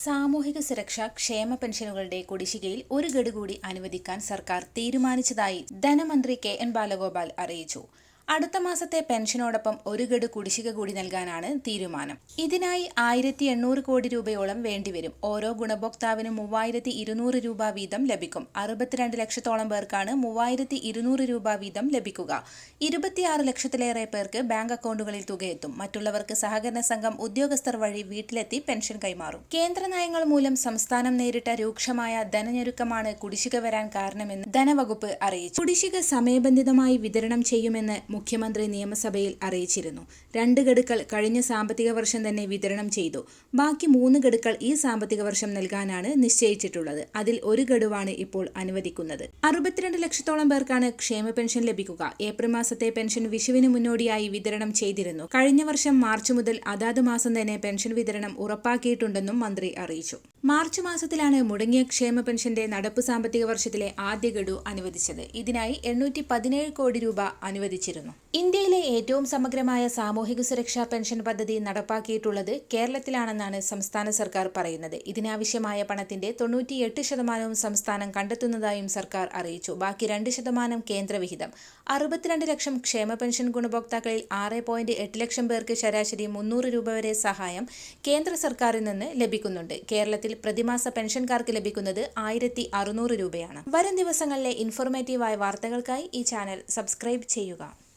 സാമൂഹിക സുരക്ഷാ ക്ഷേമ പെൻഷനുകളുടെ കുടിശ്ശികയിൽ ഒരു ഗഡു കൂടി അനുവദിക്കാൻ സർക്കാർ തീരുമാനിച്ചതായി ധനമന്ത്രി കെ എൻ ബാലഗോപാൽ അറിയിച്ചു. അടുത്ത മാസത്തെ പെൻഷനോടൊപ്പം ഒരു ഗഡു കുടിശ്ശിക കൂടി നൽകാനാണ് തീരുമാനം. ഇതിനായി ആയിരത്തി എണ്ണൂറ് കോടി രൂപയോളം വേണ്ടിവരും. ഓരോ ഗുണഭോക്താവിനും മൂവായിരത്തി ഇരുന്നൂറ് രൂപ വീതം ലഭിക്കും. അറുപത്തിരണ്ട് ലക്ഷത്തോളം പേർക്കാണ് മൂവായിരത്തി ഇരുന്നൂറ് രൂപ വീതം ലഭിക്കുക. ഇരുപത്തിയാറ് ലക്ഷത്തിലേറെ പേർക്ക് ബാങ്ക് അക്കൗണ്ടുകളിൽ തുകയെത്തും. മറ്റുള്ളവർക്ക് സഹകരണ സംഘം ഉദ്യോഗസ്ഥർ വഴി വീട്ടിലെത്തി പെൻഷൻ കൈമാറും. കേന്ദ്ര നയങ്ങൾ മൂലം സംസ്ഥാനം നേരിട്ട രൂക്ഷമായ ധനഞ്ഞൊരുക്കമാണ് കുടിശ്ശിക വരാൻ കാരണമെന്ന് ധനവകുപ്പ് അറിയിച്ചു. കുടിശ്ശിക സമയബന്ധിതമായി വിതരണം ചെയ്യുമെന്ന് മുഖ്യമന്ത്രി നിയമസഭയിൽ അറിയിച്ചിരുന്നു. രണ്ട് ഗഡുക്കൾ കഴിഞ്ഞ സാമ്പത്തിക വർഷം തന്നെ വിതരണം ചെയ്തു. ബാക്കി മൂന്ന് ഗഡുക്കൾ ഈ സാമ്പത്തിക വർഷം നൽകാനാണ് നിശ്ചയിച്ചിട്ടുള്ളത്. അതിൽ ഒരു ഗഡുവാണ് ഇപ്പോൾ അനുവദിക്കുന്നത്. അറുപത്തിരണ്ട് ലക്ഷത്തോളം പേർക്കാണ് ക്ഷേമ പെൻഷൻ ലഭിക്കുക. ഏപ്രിൽ മാസത്തെ പെൻഷൻ വിഷുവിന് മുന്നോടിയായി വിതരണം ചെയ്തിരുന്നു. കഴിഞ്ഞ വർഷം മാർച്ച് മുതൽ അതാത് മാസം തന്നെ പെൻഷൻ വിതരണം ഉറപ്പാക്കിയിട്ടുണ്ടെന്നും മന്ത്രി അറിയിച്ചു. മാർച്ച് മാസത്തിലാണ് മുടങ്ങിയ ക്ഷേമ പെൻഷന്റെ നടപ്പ് സാമ്പത്തിക വർഷത്തിലെ ആദ്യ ഗഡു അനുവദിച്ചത്. ഇതിനായി എണ്ണൂറ്റി പതിനേഴ് കോടി രൂപ അനുവദിച്ചിരുന്നു. ഇന്ത്യയിലെ ഏറ്റവും സമഗ്രമായ സാമൂഹിക സുരക്ഷാ പെൻഷൻ പദ്ധതി നടപ്പാക്കിയിട്ടുള്ളത് കേരളത്തിലാണെന്നാണ് സംസ്ഥാന സർക്കാർ പറയുന്നത്. ഇതിനാവശ്യമായ പണത്തിന്റെ തൊണ്ണൂറ്റിയെട്ട് ശതമാനവും സംസ്ഥാനം കണ്ടെത്തുന്നതായും സർക്കാർ അറിയിച്ചു. ബാക്കി രണ്ട് ശതമാനം കേന്ദ്രവിഹിതം. അറുപത്തിരണ്ട് ലക്ഷം ക്ഷേമ പെൻഷൻ ഗുണഭോക്താക്കളിൽ ആറ് പോയിന്റ് എട്ട് ലക്ഷം പേർക്ക് ശരാശരി മുന്നൂറ് രൂപ വരെ സഹായം കേന്ദ്ര സർക്കാരിൽ നിന്ന് ലഭിക്കുന്നുണ്ട്. കേരളത്തിൽ പ്രതിമാസ പെൻഷൻകാർക്ക് ലഭിക്കുന്നത് ആയിരത്തി അറുന്നൂറ് രൂപയാണ്. വരും ദിവസങ്ങളിലെ ഇൻഫോർമേറ്റീവായ വാർത്തകൾക്കായി ഈ ചാനൽ സബ്സ്ക്രൈബ് ചെയ്യുക.